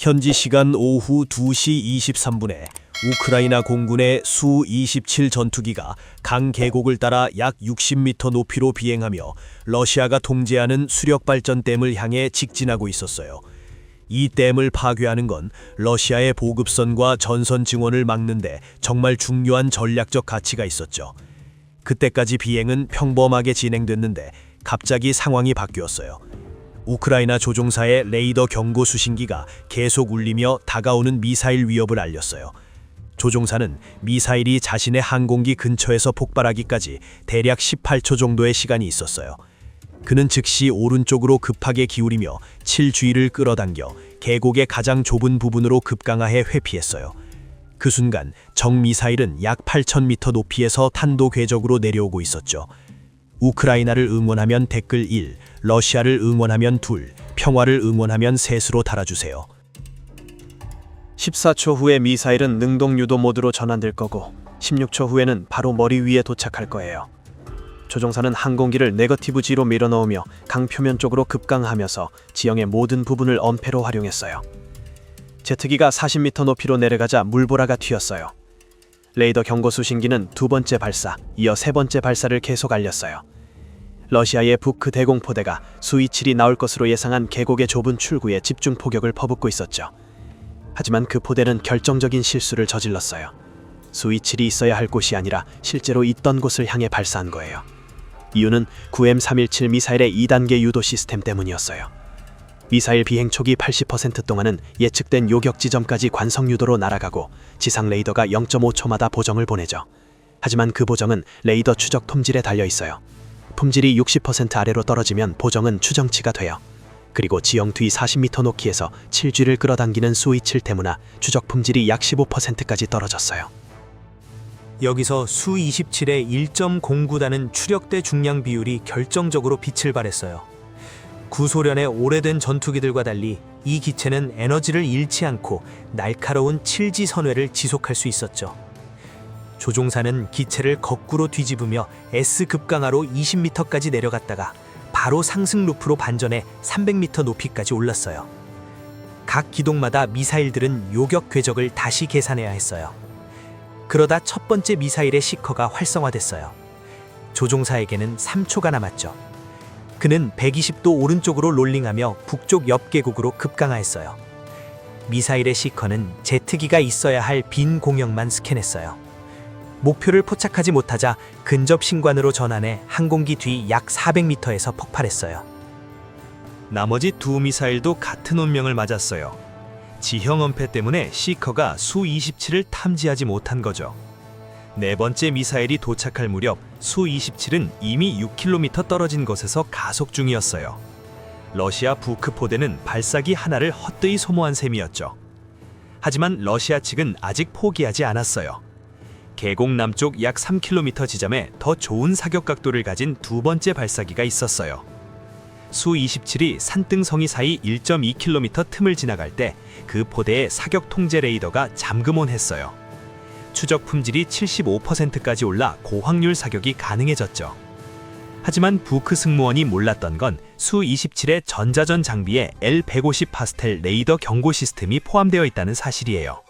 현지 시간 오후 2시 23분에 우크라이나 공군의 수-27 전투기가 강 계곡을 따라 약 60m 높이로 비행하며 러시아가 통제하는 수력발전 댐을 향해 직진하고 있었어요. 이 댐을 파괴하는 건 러시아의 보급선과 전선 증원을 막는데 정말 중요한 전략적 가치가 있었죠. 그때까지 비행은 평범하게 진행됐는데 갑자기 상황이 바뀌었어요. 우크라이나 조종사의 레이더 경고 수신기가 계속 울리며 다가오는 미사일 위협을 알렸어요. 조종사는 미사일이 자신의 항공기 근처에서 폭발하기까지 대략 18초 정도의 시간이 있었어요. 그는 즉시 오른쪽으로 급하게 기울이며 칠주위를 끌어당겨 계곡의 가장 좁은 부분으로 급강하해 회피했어요. 그 순간 적 미사일은 약 8,000m 높이에서 탄도 궤적으로 내려오고 있었죠. 우크라이나를 응원하면 댓글 1, 러시아를 응원하면 2, 평화를 응원하면 셋으로 달아주세요. 14초 후에 미사일은 능동 유도 모드로 전환될 거고 16초 후에는 바로 머리 위에 도착할 거예요. 조종사는 항공기를 네거티브 G로 밀어넣으며 강 표면 쪽으로 급강하면서 지형의 모든 부분을 엄폐로 활용했어요. 제트기가 40m 높이로 내려가자 물보라가 튀었어요. 레이더 경고 수신기는 두 번째 발사, 이어 세 번째 발사를 계속 알렸어요. 러시아의 부크 대공포대가 수이칠이 나올 것으로 예상한 계곡의 좁은 출구에 집중 포격을 퍼붓고 있었죠. 하지만 그 포대는 결정적인 실수를 저질렀어요. 수이칠이 있어야 할 곳이 아니라 실제로 있던 곳을 향해 발사한 거예요. 이유는 9M317 미사일의 2단계 유도 시스템 때문이었어요. 미사일 비행 초기 80% 동안은 예측된 요격 지점까지 관성 유도로 날아가고 지상 레이더가 0.5초마다 보정을 보내죠. 하지만 그 보정은 레이더 추적 품질에 달려 있어요. 품질이 60% 아래로 떨어지면 보정은 추정치가 돼요. 그리고 지형 뒤 40m 높이에서 7G를 끌어당기는 수이7 때문에 추적 품질이 약 15%까지 떨어졌어요. 여기서 수-27의 1.09다는 추력대 중량 비율이 결정적으로 빛을 발했어요. 구소련의 오래된 전투기들과 달리 이 기체는 에너지를 잃지 않고 날카로운 7지 선회를 지속할 수 있었죠. 조종사는 기체를 거꾸로 뒤집으며 S 급강하로 20m까지 내려갔다가 바로 상승 루프로 반전해 300m 높이까지 올랐어요. 각 기동마다 미사일들은 요격 궤적을 다시 계산해야 했어요. 그러다 첫 번째 미사일의 시커가 활성화됐어요. 조종사에게는 3초가 남았죠. 그는 120도 오른쪽으로 롤링하며 북쪽 옆 계곡으로 급강하했어요. 미사일의 시커는 제트기가 있어야 할 빈 공역만 스캔했어요. 목표를 포착하지 못하자 근접 신관으로 전환해 항공기 뒤 약 400m에서 폭발했어요. 나머지 두 미사일도 같은 운명을 맞았어요. 지형 엄폐 때문에 시커가 수-27을 탐지하지 못한 거죠. 네 번째 미사일이 도착할 무렵 수-27은 이미 6km 떨어진 곳에서 가속 중이었어요. 러시아 부크 포대는 발사기 하나를 헛되이 소모한 셈이었죠. 하지만 러시아 측은 아직 포기하지 않았어요. 계곡 남쪽 약 3km 지점에 더 좋은 사격 각도를 가진 두 번째 발사기가 있었어요. 수-27이 산등성이 사이 1.2km 틈을 지나갈 때 그 포대의 사격 통제 레이더가 잠금온 했어요. 추적 품질이 75%까지 올라 고확률 사격이 가능해졌죠. 하지만 부크 승무원이 몰랐던 건 수-27의 전자전 장비에 L150 파스텔 레이더 경고 시스템이 포함되어 있다는 사실이에요.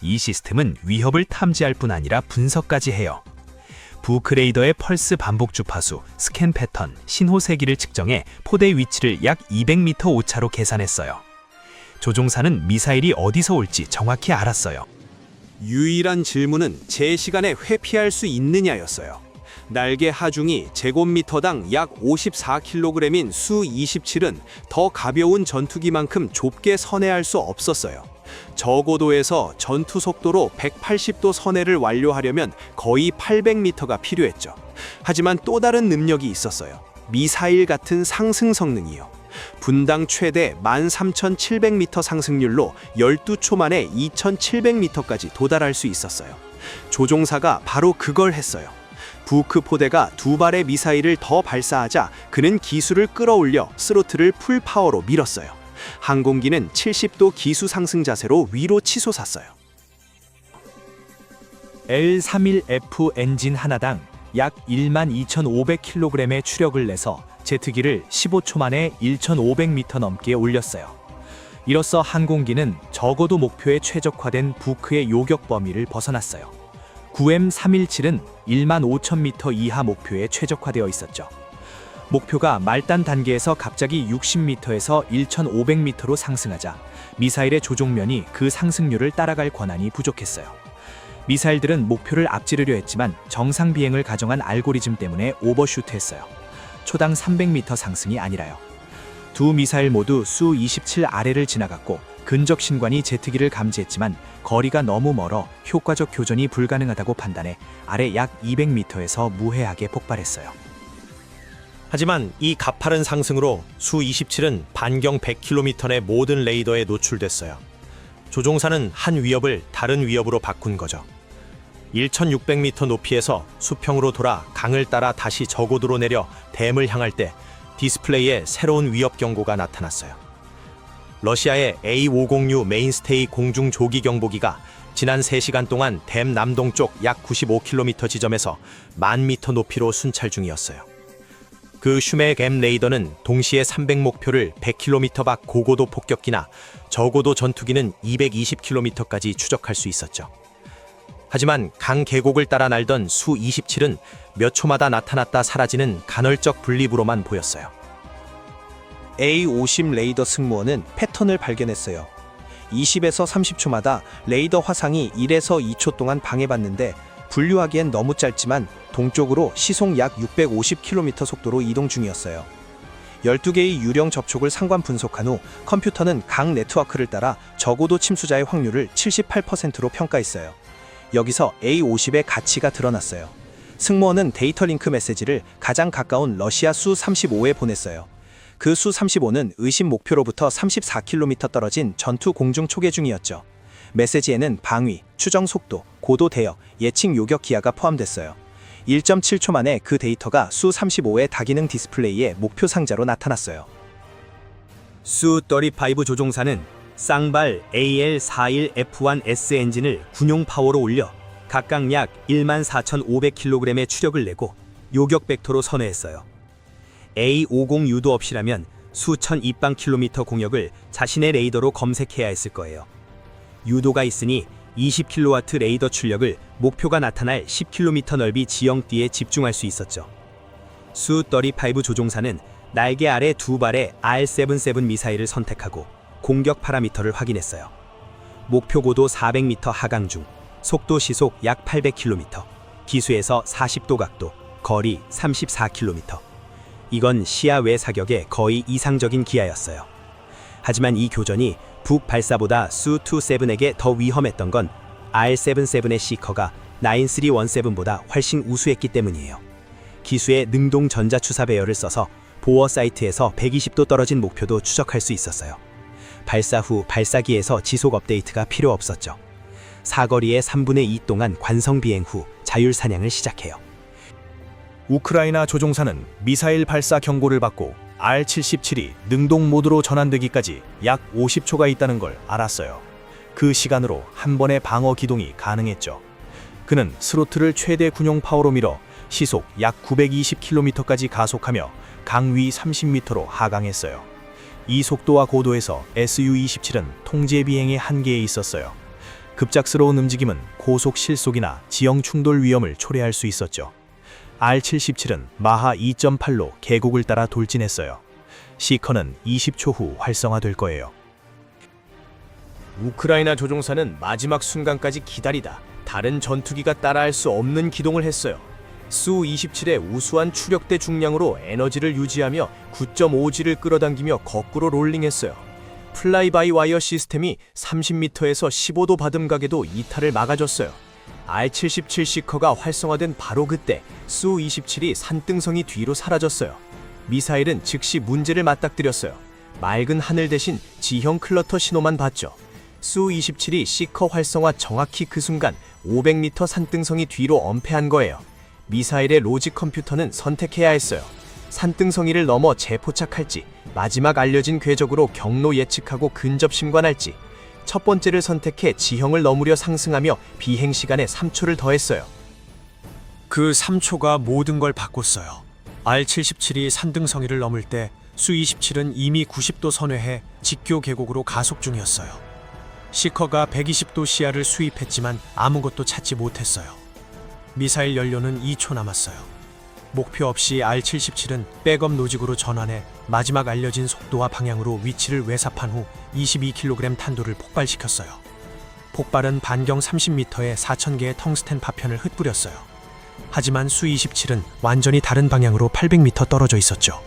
이 시스템은 위협을 탐지할 뿐 아니라 분석까지 해요. 부크 레이더의 펄스 반복 주파수, 스캔 패턴, 신호 세기를 측정해 포대 위치를 약 200m 오차로 계산했어요. 조종사는 미사일이 어디서 올지 정확히 알았어요. 유일한 질문은 제 시간에 회피할 수 있느냐였어요. 날개 하중이 제곱미터당 약 54kg인 수-27은 더 가벼운 전투기만큼 좁게 선회할 수 없었어요. 저고도에서 전투 속도로 180도 선회를 완료하려면 거의 800m가 필요했죠. 하지만 또 다른 능력이 있었어요. 미사일 같은 상승 성능이요. 분당 최대 13,700m 상승률로 12초 만에 2,700m까지 도달할 수 있었어요. 조종사가 바로 그걸 했어요. 부크 포대가 두 발의 미사일을 더 발사하자 그는 기수를 끌어올려 스로틀을 풀 파워로 밀었어요. 항공기는 70도 기수 상승 자세로 위로 치솟았어요. L31F 엔진 하나당 약 12,500kg의 추력을 내서 제트기를 15초 만에 1,500m 넘게 올렸어요. 이로써 항공기는 적어도 목표에 최적화된 부크의 요격 범위를 벗어났어요. 9M317은 1만 5천 m 이하 목표에 최적화되어 있었죠. 목표가 말단 단계에서 갑자기 60m에서 1,500m로 상승하자 미사일의 조종면이 그 상승률을 따라갈 권한이 부족했어요. 미사일들은 목표를 앞지르려 했지만 정상 비행을 가정한 알고리즘 때문에 오버슈트했어요. 초당 300m 상승이 아니라요. 두 미사일 모두 수 27 아래를 지나갔고 근적 신관이 제트기를 감지했지만 거리가 너무 멀어 효과적 교전이 불가능하다고 판단해 아래 약 200m에서 무해하게 폭발했어요. 하지만 이 가파른 상승으로 수 27은 반경 100km 내 모든 레이더에 노출됐어요. 조종사는 한 위협을 다른 위협으로 바꾼 거죠. 1600m 높이에서 수평으로 돌아 강을 따라 다시 저고도로 내려 댐을 향할 때 디스플레이에 새로운 위협 경고가 나타났어요. 러시아의 A506 메인스테이 공중 조기 경보기가 지난 3시간 동안 댐 남동쪽 약 95km 지점에서 만 미터 높이로 순찰 중이었어요. 그 M 레이더는 동시에 300 목표를 100km 밖 고고도 폭격기나 저고도 전투기는 220km까지 추적할 수 있었죠. 하지만 강 계곡을 따라 날던 수 27은 몇 초마다 나타났다 사라지는 간헐적 분립으로만 보였어요. A50 레이더 승무원은 패턴을 발견했어요. 20에서 30초마다 레이더 화상이 1에서 2초 동안 방해받는데 분류하기엔 너무 짧지만 동쪽으로 시속 약 650km 속도로 이동 중이었어요. 12개의 유령 접촉을 상관 분석한 후 컴퓨터는 각 네트워크를 따라 저고도 침수자의 확률을 78%로 평가했어요. 여기서 A50의 가치가 드러났어요. 승무원은 데이터 링크 메시지를 가장 가까운 러시아 수 35에 보냈어요. 그 수 35는 의심 목표로부터 34km 떨어진 전투 공중 초계 중이었죠. 메시지에는 방위, 추정 속도, 고도 대역, 예측 요격 기하가 포함됐어요. 1.7초 만에 그 데이터가 수 35의 다기능 디스플레이에 목표 상자로 나타났어요. 수35 조종사는 쌍발 AL41F1S 엔진을 군용 파워로 올려 각각 약 14,500kg의 추력을 내고 요격 벡터로 선회했어요. A50 유도 없이라면 수천 입방 킬로미터 공역을 자신의 레이더로 검색해야 했을 거예요. 유도가 있으니 20kW 레이더 출력을 목표가 나타날 10km 넓이 지형띠에 집중할 수 있었죠. 수35 조종사는 날개 아래 두 발의 R77 미사일을 선택하고 공격 파라미터를 확인했어요. 목표 고도 400m 하강 중, 속도 시속 약 800km, 기수에서 40도 각도, 거리 34km. 이건 시야 외 사격의 거의 이상적인 기하였어요. 하지만 이 교전이 북 발사보다 수-27에게 더 위험했던 건 R-77의 시커가 9317보다 훨씬 우수했기 때문이에요. 기수의 능동 전자 추사 배열을 써서 보어 사이트에서 120도 떨어진 목표도 추적할 수 있었어요. 발사 후 발사기에서 지속 업데이트가 필요 없었죠. 사거리의 3분의 2 동안 관성 비행 후 자율 사냥을 시작해요. 우크라이나 조종사는 미사일 발사 경고를 받고 R-77이 능동 모드로 전환되기까지 약 50초가 있다는 걸 알았어요. 그 시간으로 한 번의 방어 기동이 가능했죠. 그는 스로틀을 최대 군용 파워로 밀어 시속 약 920km까지 가속하며 강위 30m로 하강했어요. 이 속도와 고도에서 Su-27은 통제 비행의 한계에 있었어요. 급작스러운 움직임은 고속 실속이나 지형 충돌 위험을 초래할 수 있었죠. R-77은 마하 2.8로 계곡을 따라 돌진했어요. 시커는 20초 후 활성화될 거예요. 우크라이나 조종사는 마지막 순간까지 기다리다 다른 전투기가 따라할 수 없는 기동을 했어요. 수-27의 우수한 추력대 중량으로 에너지를 유지하며 9.5G를 끌어당기며 거꾸로 롤링했어요. 플라이 바이 와이어 시스템이 30m에서 15도 바듬각에도 이탈을 막아줬어요. R-77 시커가 활성화된 바로 그때 수-27이 산등성이 뒤로 사라졌어요. 미사일은 즉시 문제를 맞닥뜨렸어요. 맑은 하늘 대신 지형 클러터 신호만 봤죠. 수-27이 시커 활성화 정확히 그 순간 500m 산등성이 뒤로 엄폐한 거예요. 미사일의 로직 컴퓨터는 선택해야 했어요. 산등성이를 넘어 재포착할지, 마지막 알려진 궤적으로 경로 예측하고 근접 심관할지, 첫 번째를 선택해 지형을 넘으려 상승하며 비행 시간에 3초를 더했어요. 그 3초가 모든 걸 바꿨어요. R-77이 산등성이를 넘을 때 수-27은 이미 90도 선회해 직교 계곡으로 가속 중이었어요. 시커가 120도 시야를 수입했지만 아무것도 찾지 못했어요. 미사일 연료는 2초 남았어요. 목표 없이 R-77은 백업 노직으로 전환해 마지막 알려진 속도와 방향으로 위치를 외삽한 후 22kg 탄도를 폭발시켰어요. 폭발은 반경 30m에 4,000개의 텅스텐 파편을 흩뿌렸어요. 하지만 수-27은 완전히 다른 방향으로 800m 떨어져 있었죠.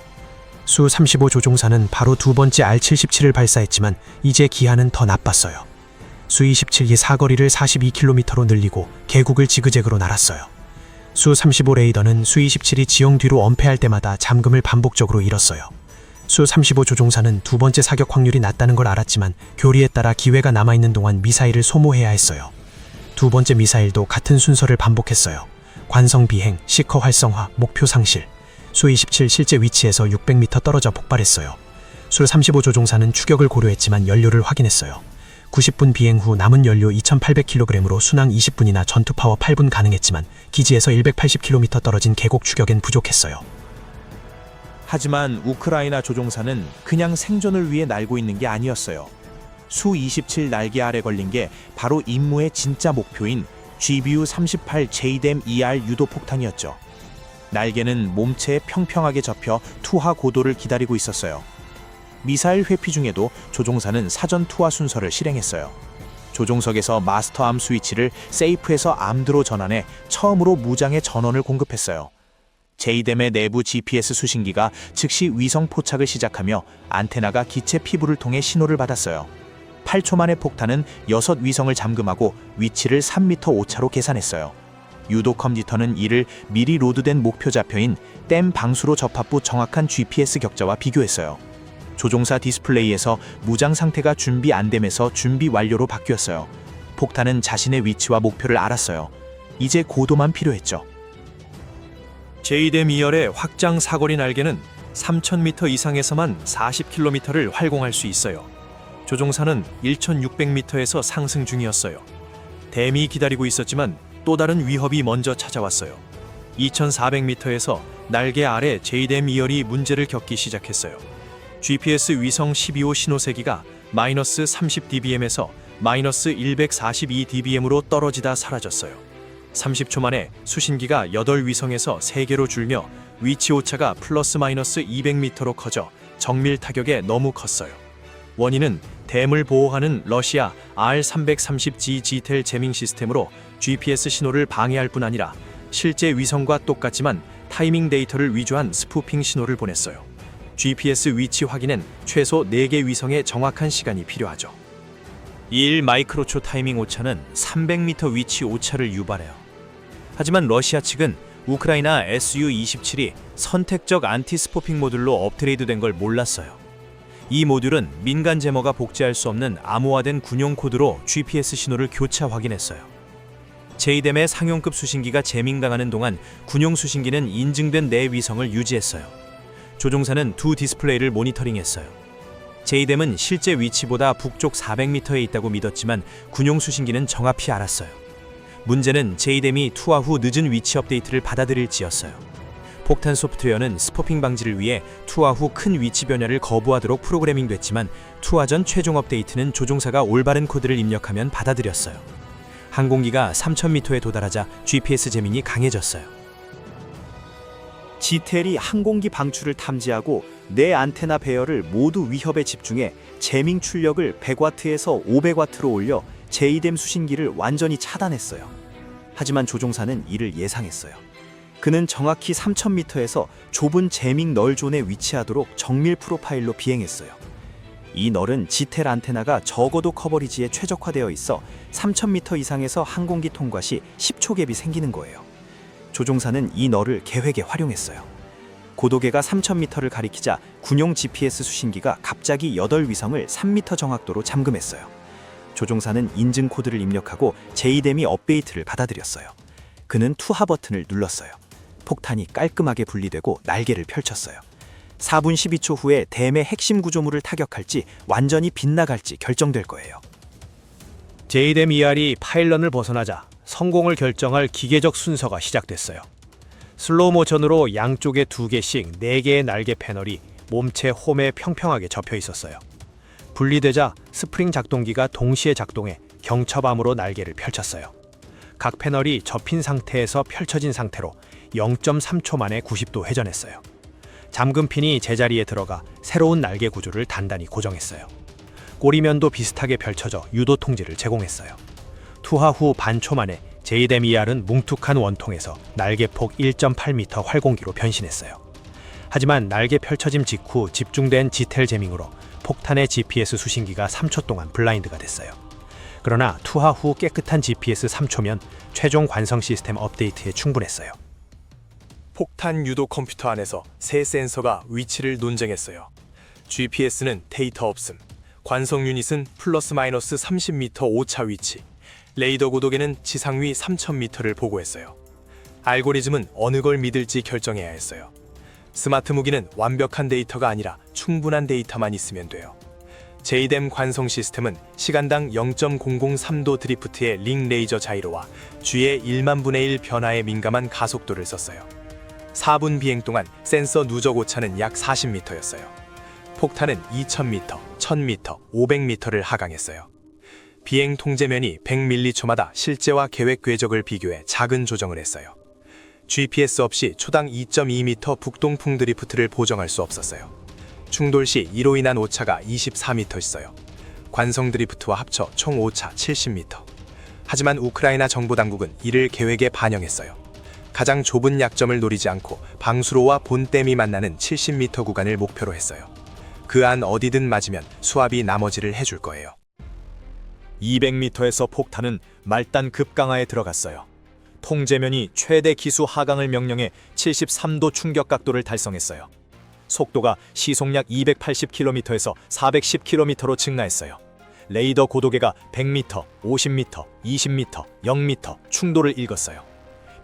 수-35 조종사는 바로 두 번째 R-77을 발사했지만 이제 기한은 더 나빴어요. 수-27이 사거리를 42km로 늘리고 계곡을 지그재그로 날았어요. 수-35 레이더는 수-27이 지형 뒤로 엄폐할 때마다 잠금을 반복적으로 잃었어요. 수-35 조종사는 두 번째 사격 확률이 낮다는 걸 알았지만 교리에 따라 기회가 남아있는 동안 미사일을 소모해야 했어요. 두 번째 미사일도 같은 순서를 반복했어요. 관성 비행, 시커 활성화, 목표 상실. 수-27 실제 위치에서 600m 떨어져 폭발했어요. 수-35 조종사는 추격을 고려했지만 연료를 확인했어요. 90분 비행 후 남은 연료 2,800kg으로 순항 20분이나 전투 파워 8분 가능했지만 기지에서 180km 떨어진 계곡 추격엔 부족했어요. 하지만 우크라이나 조종사는 그냥 생존을 위해 날고 있는 게 아니었어요. 수-27 날개 아래 걸린 게 바로 임무의 진짜 목표인 GBU-38 JDAM ER 유도 폭탄이었죠. 날개는 몸체에 평평하게 접혀 투하 고도를 기다리고 있었어요. 미사일 회피 중에도 조종사는 사전 투하 순서를 실행했어요. 조종석에서 마스터 암 스위치를 세이프에서 암드로 전환해 처음으로 무장의 전원을 공급했어요. 제이뎀의 내부 GPS 수신기가 즉시 위성 포착을 시작하며 안테나가 기체 피부를 통해 신호를 받았어요. 8초 만에 폭탄은 6 위성을 잠금하고 위치를 3m 오차로 계산했어요. 유도 컴퓨터는 이를 미리 로드된 목표 좌표인 댐 방수로 접합부 정확한 GPS 격자와 비교했어요. 조종사 디스플레이에서 무장 상태가 준비 안 됨에서 준비 완료로 바뀌었어요. 폭탄은 자신의 위치와 목표를 알았어요. 이제 고도만 필요했죠. 제이뎀 2열의 확장 사거리 날개는 3,000m 이상에서만 40km를 활공할 수 있어요. 조종사는 1,600m에서 상승 중이었어요. 댐이 기다리고 있었지만 또 다른 위협이 먼저 찾아왔어요. 2,400m에서 날개 아래 제이뎀 2열이 문제를 겪기 시작했어요. GPS 위성 12호 신호세기가 마이너스 30dBm에서 마이너스 142dBm으로 떨어지다 사라졌어요. 30초 만에 수신기가 8위성에서 3개로 줄며 위치 오차가 플러스 마이너스 200m로 커져 정밀 타격에 너무 컸어요. 원인은 댐을 보호하는 러시아 R330G 지텔 제밍 시스템으로 GPS 신호를 방해할 뿐 아니라 실제 위성과 똑같지만 타이밍 데이터를 위조한 스푸핑 신호를 보냈어요. GPS 위치 확인엔 최소 4개 위성의 정확한 시간이 필요하죠. 1 마이크로초 타이밍 오차는 300m 위치 오차를 유발해요. 하지만 러시아 측은 우크라이나 SU-27이 선택적 안티 스포핑 모듈로 업그레이드된 걸 몰랐어요. 이 모듈은 민간 제머가 복제할 수 없는 암호화된 군용 코드로 GPS 신호를 교차 확인했어요. 제이뎀의 상용급 수신기가 재밍당하는 동안 군용 수신기는 인증된 내 위성을 유지했어요. 조종사는 두 디스플레이를 모니터링했어요. 제이뎀은 실제 위치보다 북쪽 400m에 있다고 믿었지만 군용 수신기는 정확히 알았어요. 문제는 제이뎀이 투하 후 늦은 위치 업데이트를 받아들일지였어요. 폭탄 소프트웨어는 스포핑 방지를 위해 투하 후 큰 위치 변화를 거부하도록 프로그래밍 됐지만 투하 전 최종 업데이트는 조종사가 올바른 코드를 입력하면 받아들였어요. 항공기가 3000m에 도달하자 GPS 재민이 강해졌어요. 지텔이 항공기 방출을 탐지하고 내 안테나 배열을 모두 위협에 집중해 재밍 출력을 100와트에서 500와트로 올려 제이뎀 수신기를 완전히 차단했어요. 하지만 조종사는 이를 예상했어요. 그는 정확히 3000m에서 좁은 재밍 널존에 위치하도록 정밀 프로파일로 비행했어요. 이 널은 지텔 안테나가 적어도 커버리지에 최적화되어 있어 3000m 이상에서 항공기 통과 시 10초 갭이 생기는 거예요. 조종사는 이 널을 계획에 활용했어요. 고도계가 3000m를 가리키자 군용 GPS 수신기가 갑자기 8위성을 3m 정확도로 잠금했어요. 조종사는 인증 코드를 입력하고 제이뎀이 업데이트를 받아들였어요. 그는 투하 버튼을 눌렀어요. 폭탄이 깔끔하게 분리되고 날개를 펼쳤어요. 4분 12초 후에 댐의 핵심 구조물을 타격할지 완전히 빗나갈지 결정될 거예요. 제이뎀 ER이 파일런을 벗어나자 성공을 결정할 기계적 순서가 시작됐어요. 슬로우 모션으로 양쪽에 두 개씩 네 개의 날개 패널이 몸체 홈에 평평하게 접혀 있었어요. 분리되자 스프링 작동기가 동시에 작동해 경첩암으로 날개를 펼쳤어요. 각 패널이 접힌 상태에서 펼쳐진 상태로 0.3초 만에 90도 회전했어요. 잠금 핀이 제자리에 들어가 새로운 날개 구조를 단단히 고정했어요. 꼬리면도 비슷하게 펼쳐져 유도 통제를 제공했어요. 투하 후 반초 만에 제이뎀 ER은 뭉툭한 원통에서 날개폭 1.8m 활공기로 변신했어요. 하지만 날개 펼쳐짐 직후 집중된 지텔 제밍으로 폭탄의 GPS 수신기가 3초 동안 블라인드가 됐어요. 그러나 투하 후 깨끗한 GPS 3초면 최종 관성 시스템 업데이트에 충분했어요. 폭탄 유도 컴퓨터 안에서 새 센서가 위치를 논쟁했어요. GPS는 데이터 없음, 관성 유닛은 플러스 마이너스 30m 오차 위치, 레이더 고도계는 지상 위 3000m를 보고했어요. 알고리즘은 어느 걸 믿을지 결정해야 했어요. 스마트 무기는 완벽한 데이터가 아니라 충분한 데이터만 있으면 돼요. 제이뎀 관성 시스템은 시간당 0.003도 드리프트의 링 레이저 자이로와 G의 1만 분의 1 변화에 민감한 가속도를 썼어요. 4분 비행 동안 센서 누적 오차는 약 40m였어요. 폭탄은 2000m, 1000m, 500m를 하강했어요. 비행 통제면이 100ml초마다 실제와 계획 궤적을 비교해 작은 조정을 했어요. GPS 없이 초당 2.2m 북동풍 드리프트를 보정할 수 없었어요. 충돌 시 이로 인한 오차가 24m 있어요. 관성 드리프트와 합쳐 총 오차 70m. 하지만 우크라이나 정보 당국은 이를 계획에 반영했어요. 가장 좁은 약점을 노리지 않고 방수로와 본댐이 만나는 70m 구간을 목표로 했어요. 그 안 어디든 맞으면 수압이 나머지를 해줄 거예요. 200m에서 폭탄은 말단 급강하에 들어갔어요. 통제면이 최대 기수 하강을 명령해 73도 충격 각도를 달성했어요. 속도가 시속 약 280km에서 410km로 증가했어요. 레이더 고도계가 100m, 50m, 20m, 0m 충돌을 읽었어요.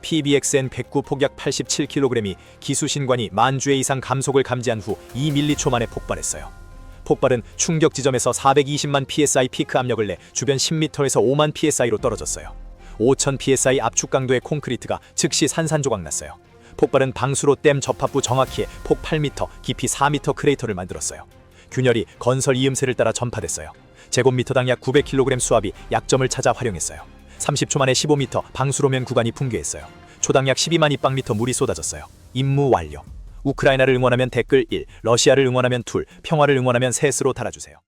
PBXN 109 폭약 87kg이 기수 신관이 만 주의 이상 감속을 감지한 후 2밀리초 만에 폭발했어요. 폭발은 충격 지점에서 420만 psi 피크 압력을 내 주변 10m에서 5만 psi로 떨어졌어요. 5,000 psi 압축 강도의 콘크리트가 즉시 산산조각 났어요. 폭발은 방수로 댐 접합부 정확히에 폭 8m, 깊이 4m 크레이터를 만들었어요. 균열이 건설 이음새를 따라 전파됐어요. 제곱미터당 약 900kg 수압이 약점을 찾아 활용했어요. 30초 만에 15m 방수로면 구간이 붕괴했어요. 초당 약 12만 입방미터 물이 쏟아졌어요. 임무 완료. 우크라이나를 응원하면 댓글 1, 러시아를 응원하면 2, 평화를 응원하면 셋으로 달아주세요.